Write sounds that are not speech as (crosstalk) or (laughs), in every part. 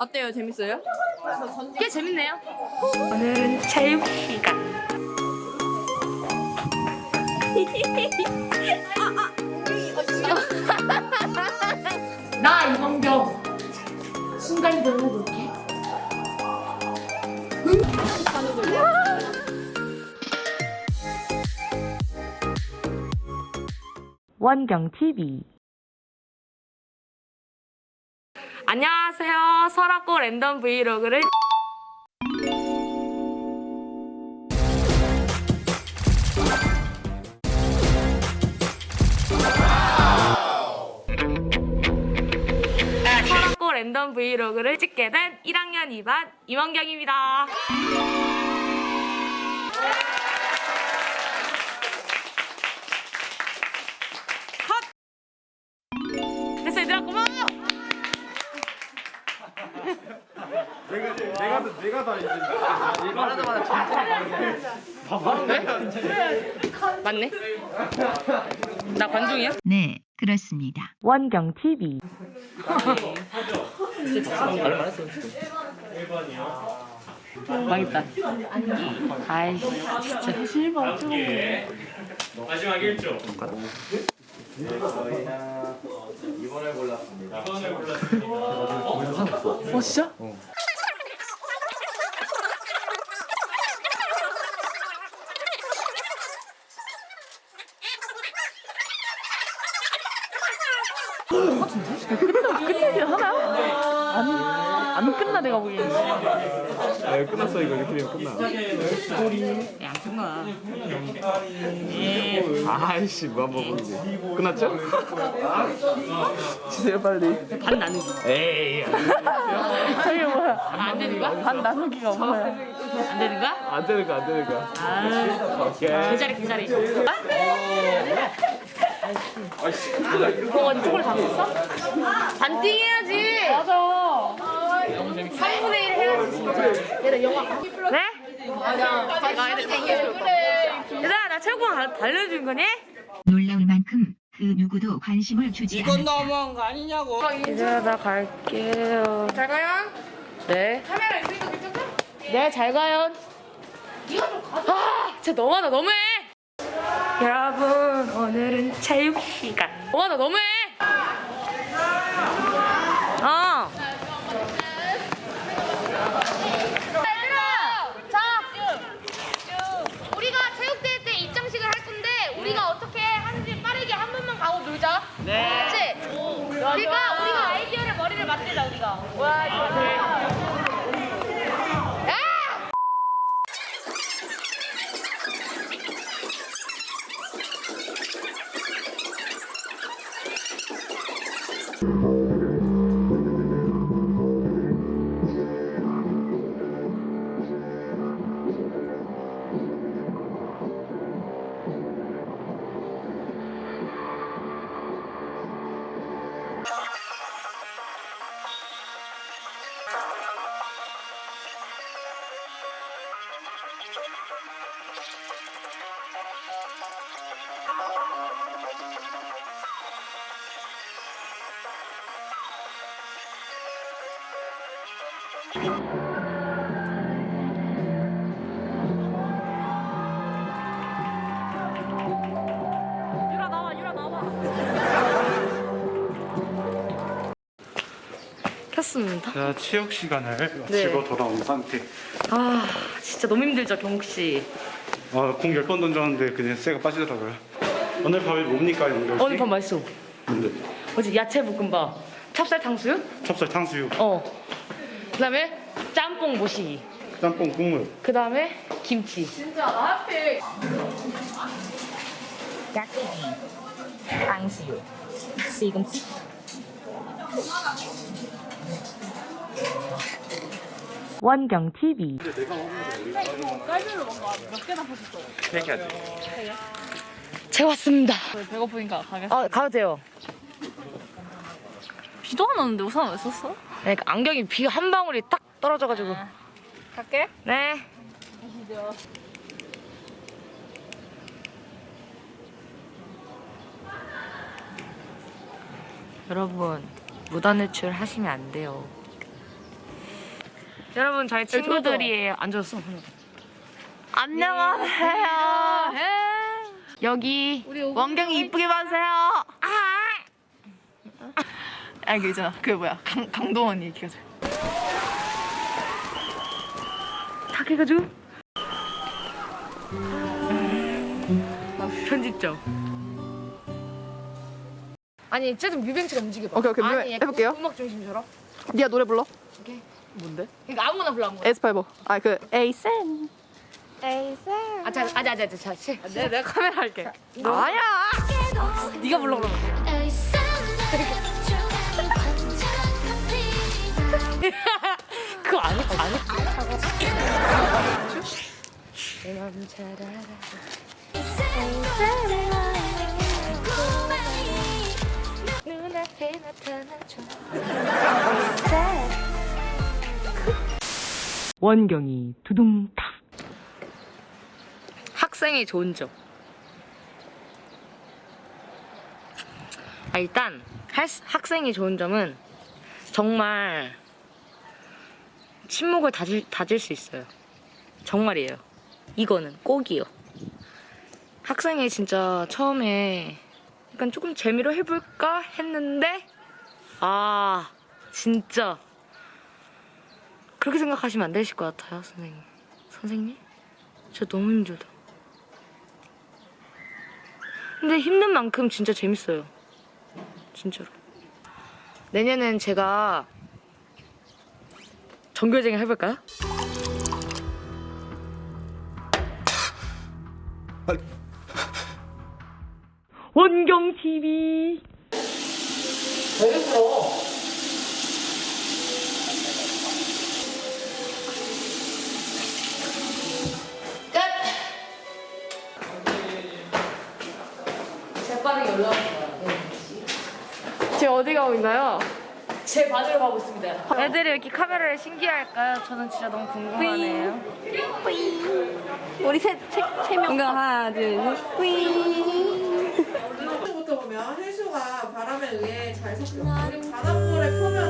어때요? 재밌어요? 꽤 재밌네요. 오늘은 체육 시간. (laughs) 나 이범경 순간 이동을 해볼게. 원경 TV 안녕하세요. 설악고 랜덤 브이로그를 랜덤 브이로그를 찍게 된 1학년 2반 임원경입니다. 내가 내가 다 이제 말하자마자 맞네? 나 관중이야? 네, 그렇습니다. 원경 TV 망했다. 아이 진짜. 마지막 1조. 저희가 이번을 골랐습니다. 이번에 골랐습니다. 어 진짜? 끝내긴 하나요? 안, 안 끝나 내가 보기에는 아, 이거 끝났어 이거 이렇게 되면 끝나. 야 끝나. 아이씨 뭐한 번 보는데. 끝났죠? 치세요 빨리. 반 나누기. 에이 저게 뭐야 안 되는 거야? 반 나누기가 뭐야 안 되는 거야? 안 되는 거안 되는 거. 아 오케이. 개자리 개자리. 그거 이쪽을 바꿨어? 반띵 해야지. 맞아. 3분의 1 해야지 진짜. 얘들 영화. 네? 얘들아 나 체육관 가- 달려준 거니? 놀라울 만큼 그 누구도 관심을 주지 않았다. 얘들아 나 갈게요. 잘 가요. 네. 카메라 있으니까 괜찮아? 네, 잘 가요. 아, 진짜 너무하다, 너무해. 여러분, 오늘은 체육 시간. 너무하다, 너무해. 어. 얘들아! 자! 우리가 체육대회 때 입장식을 할 건데 우리가 어떻게 하는지 빠르게 한 번만 가고 놀자. 네. 그렇지? 그러니까 우리가 아이디어를 머리를 맞 켰습니다. 자, 체육 시간을 네. 마치고 돌아온 상태. 아, 진짜 너무 힘들죠, 경욱 씨. 아, 공 10번 던졌는데 그냥 쇠가 빠지더라고요. 오늘 밥이 뭡니까, 영결 씨? 오늘 밥 맛있어. 뭔데? 뭐지, 야채 볶음밥, 찹쌀 탕수육? 찹쌀 탕수육, 어. 그 다음에 짬뽕 모시기. 짬뽕 국물. 그 다음에 김치. 탕수육 시금치 원경 TV 제가 왔습니다. 배고프니까 가겠어 어, 가도 돼요. 비도 안 오는데 우산 왜 썼어? 그러니까 안경이 비 한 방울이 딱 떨어져가지고. 갈게 네. 여러분 무단 외출 하시면 안 돼요. 여러분 저희 친구들이에요. 앉았어. 안녕하세요. 여기 원경이 이쁘게 봐주세요. 아 이거 있잖아 그 뭐야 강, 강동원 얘기가 잘다 해가지고 편집점. 아니 쟤좀 뮤뱅치가 움직여봐. 오케이, 오케이, 뮤뱅 아니, 약간 해볼게요. 음악 중심처럼. 니가 노래 불러 뭔데? 그러니까 아무거나 불러 아무거나. 에스파이버 아 그 에이센 아, 자, 아, 자, 자, 자, 자, 자. 내, 내가 카메라 할게 아야 네가 불러 그러면. 원경이 두둥탁 학생의 좋은 점. 아, 일단 학생이 좋은 점은 정말 침묵을 다질, 다질 수 있어요. 정말이에요. 이거는 꼭이요. 학생이 진짜 처음에 약간 조금 재미로 해볼까 했는데 아 진짜 그렇게 생각하시면 안 되실 것 같아요, 선생님. 선생님? 저 너무 힘들다. 근데 힘든 만큼 진짜 재밌어요. 진짜로. 내년엔 제가 전교생을 해볼까요? 원경 TV 재빠르게 지금 어디 가고 있나요? 제 반으로 가고 있습니다. 애들이 왜 이렇게 카메라를 신기할까요? 저는 진짜 너무 궁금하네요. 우리 세세명 하나 둘셋 부터 보면 해수가 바람에 의해 잘 섞여. 바닷물에 퍼면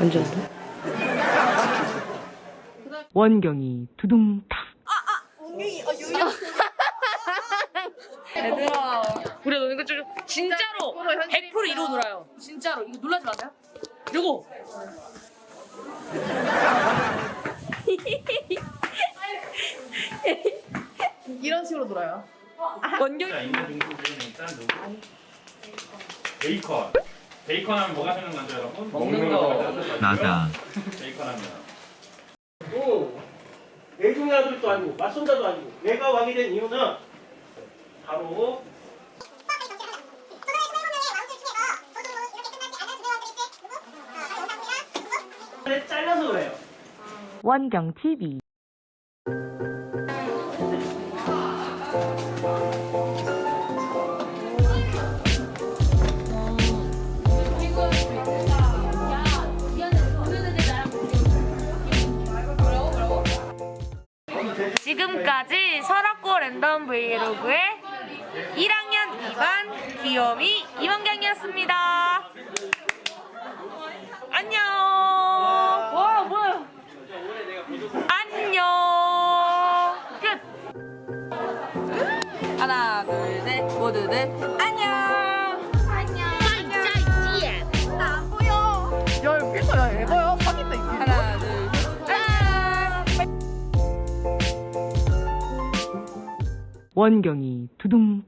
완전. 원경이 두둥탁 얘들아 우리 너 이거 좀 진짜로 100% 이러고 놀아요. 진짜로 이거 놀라지 마세요. 요거. (laughs) 이런 식으로 놀아요 누구? 베이컨. 베이컨 하면 뭐가 생각나죠, 여러분? 먹는 거. 나다. 베이컨 하면. 또 외동의 아들도 아니고 맞손자도 아니고 내가 왕이 된 이유는 바로 잘라서 그래요. 원경 TV 지금까지 설악고 랜덤 브이로그의 1학년 2반 귀요미 이원경이었습니다. 안녕. 와 뭐야? 안녕. 끝. 하나 둘 셋 모두들 원경이 두둥탁